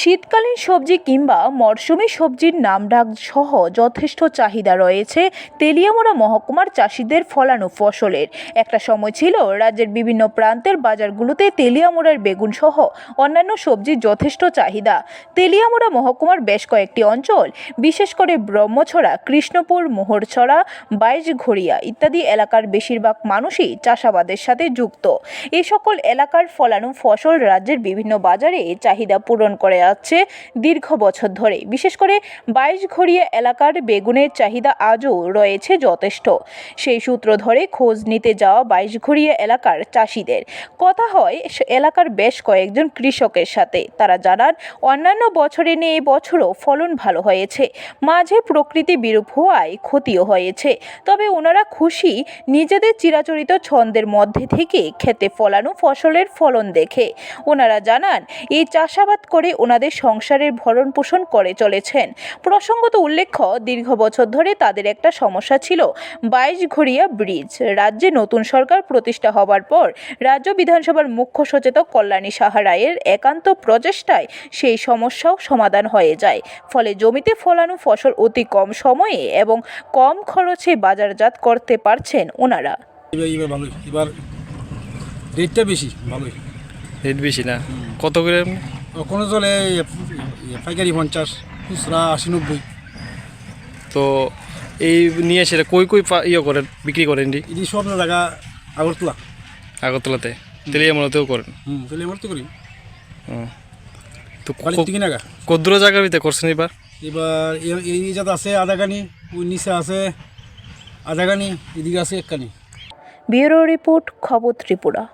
শীতকালীন সবজি কিংবা মরশুমি সবজির নামডাক সহ যথেষ্ট চাহিদা রয়েছে তেলিয়ামোড়া মহকুমার চাষিদের ফলানো ফসলের। একটা সময় ছিল রাজ্যের বিভিন্ন প্রান্তের বাজারগুলোতে তেলিয়ামুড়ার বেগুন সহ অন্যান্য সবজির যথেষ্ট চাহিদা। তেলিয়ামুড়া মহকুমার বেশ কয়েকটি অঞ্চল, বিশেষ করে ব্রহ্মছড়া, কৃষ্ণপুর, মোহরছড়া, বাইশঘড়িয়া ইত্যাদি এলাকার বেশিরভাগ মানুষই চাষাবাদের সাথে যুক্ত। এই সকল এলাকার ফলানো ফসল রাজ্যের বিভিন্ন বাজারে চাহিদা পূরণ করে আসছে দীর্ঘ বছর ধরে বিশেষ করে বাইশঘড়িয়া এলাকার বেগুনের চাহিদা আজও রয়েছে যথেষ্ট। সেই সূত্র ধরে খোঁজ নিতে যাওয়া বাইশঘড়িয়া এলাকার চাষিদের। কথা হয় এলাকার বেশ কয়েকজন কৃষকের সাথে। তারা জানান, অন্যান্য বছরে নিয়ে এবছরও ফলন ভালো হয়েছে। মাঝে প্রকৃতি বিরূপ হওয়ায় ক্ষতিও হয়েছে। তবে ওনারা খুশি, নিজেদের চিরাচরিত ছন্দের মধ্যে থেকে খেতে ফলানো ফসলের ফলন দেখে। ওনারা জানান, এই চাষাবাদ করে ওনাদের সংসারের ভরণ পোষণ করে চলেছেন। প্রসঙ্গত উল্লেখ্য দীর্ঘ বছর ধরে তাদের একটা সমস্যা ছিল বাইশ ঘড়িয়া ব্রিজ। রাজ্যে নতুন সরকার প্রতিষ্ঠা হবার পর রাজ্য বিধানসভার মুখ্য সচেতক কল্যাণী সাহা রায়ের একান্ত প্রচেষ্টায় সেই সমস্যাও সমাধান হয়ে যায়। ফলে জমিতে ফলানো ফসল অতি কম সময়ে এবং কম খরচে বাজারজাত করতে পারছেন ওনারা। এবার এবার ভালোই এবার রেটটা বেশি ভালোই। রেট বেশি না? কত করে? কোনো চলে পাইকারি পঞ্চাশ খুচরা আশি নব্বই। তো এই নিয়ে সেটা কই কই পা- ইয়ে করেন বিক্রি করেন ডি এটি সব জায়গা আগরতলা। আগরতলাতে? তেলিয়ামূলতেও করেন? হুম আমার করি। হুম। তো কোয়ালিটি থেকে নাগা কদ্দুর জায়গার ভিতরে করছেন এবার? এবার এই জাত আছে আধাগানি ওই নিচে আছে আধাগানি এদিকে আছে একখানি ব্যুরো রিপোর্ট খবর ত্রিপুরা।